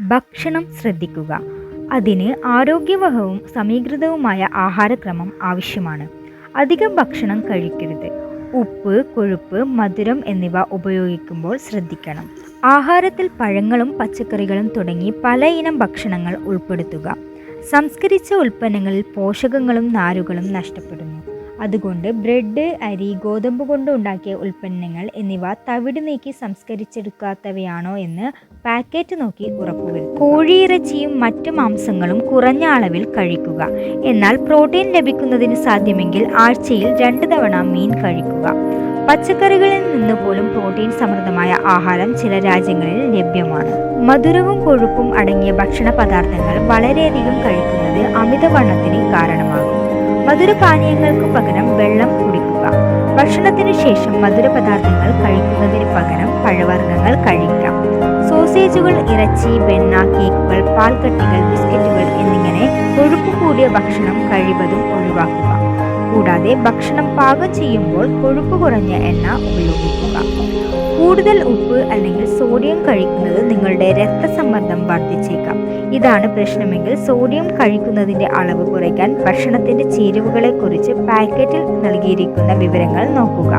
ഭക്ഷണം ശ്രദ്ധിക്കുക. അതിന് ആരോഗ്യവഹവും സമീകൃതവുമായ ആഹാരക്രമം ആവശ്യമാണ്. അധികം ഭക്ഷണം കഴിക്കരുത്. ഉപ്പ് കൊഴുപ്പ് മധുരം എന്നിവ ഉപയോഗിക്കുമ്പോൾ ശ്രദ്ധിക്കണം. ആഹാരത്തിൽ പഴങ്ങളും പച്ചക്കറികളും തുടങ്ങി പലയിനം ഭക്ഷണങ്ങൾ ഉൾപ്പെടുത്തുക. സംസ്കരിച്ച ഉൽപ്പന്നങ്ങളിൽ പോഷകങ്ങളും നാരുകളും നഷ്ടപ്പെടുന്നു. അതുകൊണ്ട് ബ്രെഡ് അരി ഗോതമ്പ് കൊണ്ട് ഉണ്ടാക്കിയ ഉൽപ്പന്നങ്ങൾ എന്നിവ തവിട് നീക്കി സംസ്കരിച്ചെടുക്കാത്തവയാണോ എന്ന് പാക്കറ്റ് നോക്കി ഉറപ്പുവരുത്തുക. കോഴിയിറച്ചിയും മറ്റു മാംസങ്ങളും കുറഞ്ഞ അളവിൽ കഴിക്കുക. എന്നാൽ പ്രോട്ടീൻ ലഭിക്കുന്നതിന് സാധ്യമെങ്കിൽ ആഴ്ചയിൽ രണ്ട് തവണ മീൻ കഴിക്കുക. പച്ചക്കറികളിൽ നിന്ന് പോലും പ്രോട്ടീൻ സമൃദ്ധമായ ആഹാരം ചില രാജ്യങ്ങളിൽ ലഭ്യമാണ്. മധുരവും കൊഴുപ്പും അടങ്ങിയ ഭക്ഷണ പദാർത്ഥങ്ങൾ വളരെയധികം കഴിക്കുന്നത് അമിതവണ്ണത്തിന് കാരണമാകും. മധുരപാനീയങ്ങൾക്ക് പകരം വെള്ളം കുടിക്കുക. ഭക്ഷണത്തിന് ശേഷം മധുരപദാർത്ഥങ്ങൾ കഴിക്കുന്നതിന് പകരം പഴവർഗങ്ങൾ കഴിക്കാം. സോസേജുകൾ ഇറച്ചി വെണ്ണ കേക്കുകൾ പാൽക്കട്ടികൾ ബിസ്ക്കറ്റുകൾ എന്നിങ്ങനെ കൊഴുപ്പ് കൂടിയ ഭക്ഷണം കഴിവതും ഒഴിവാക്കുക. കൂടാതെ ഭക്ഷണം പാകം ചെയ്യുമ്പോൾ കൊഴുപ്പ് കുറഞ്ഞ എണ്ണ ഉപയോഗിക്കുക. കൂടുതൽ ഉപ്പ് അല്ലെങ്കിൽ സോഡിയം കഴിക്കുന്നത് നിങ്ങളുടെ രക്തസമ്മർദ്ദം വർദ്ധിച്ചേക്കാം. ഇതാണ് പ്രശ്നമെങ്കിൽ സോഡിയം കഴിക്കുന്നതിന്റെ അളവ് കുറയ്ക്കാൻ ഭക്ഷണത്തിന്റെ ചേരുവകളെക്കുറിച്ച് പാക്കറ്റിൽ നൽകിയിരിക്കുന്ന വിവരങ്ങൾ നോക്കുക.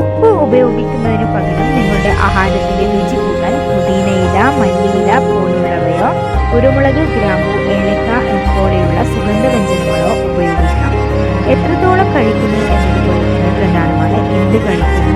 ഉപ്പ് ഉപയോഗിക്കുന്നതിന് പകരം നിങ്ങളുടെ ആഹാരത്തിന്റെ രുചി കൂട്ടാൻ പുതിനയില മല്ലിയില പോലുള്ളവയോ കുരുമുളക് ഗ്രാമ്പു ഏലക്ക പോലെയുള്ള സുഗന്ധവ്യഞ്ജനങ്ങളോ ഉപയോഗിക്കാം എത്രത്തോളം കഴിക്കുന്നു എന്നതുപോലെ പ്രധാനമാണ് എന്ത് കഴിക്കുന്നു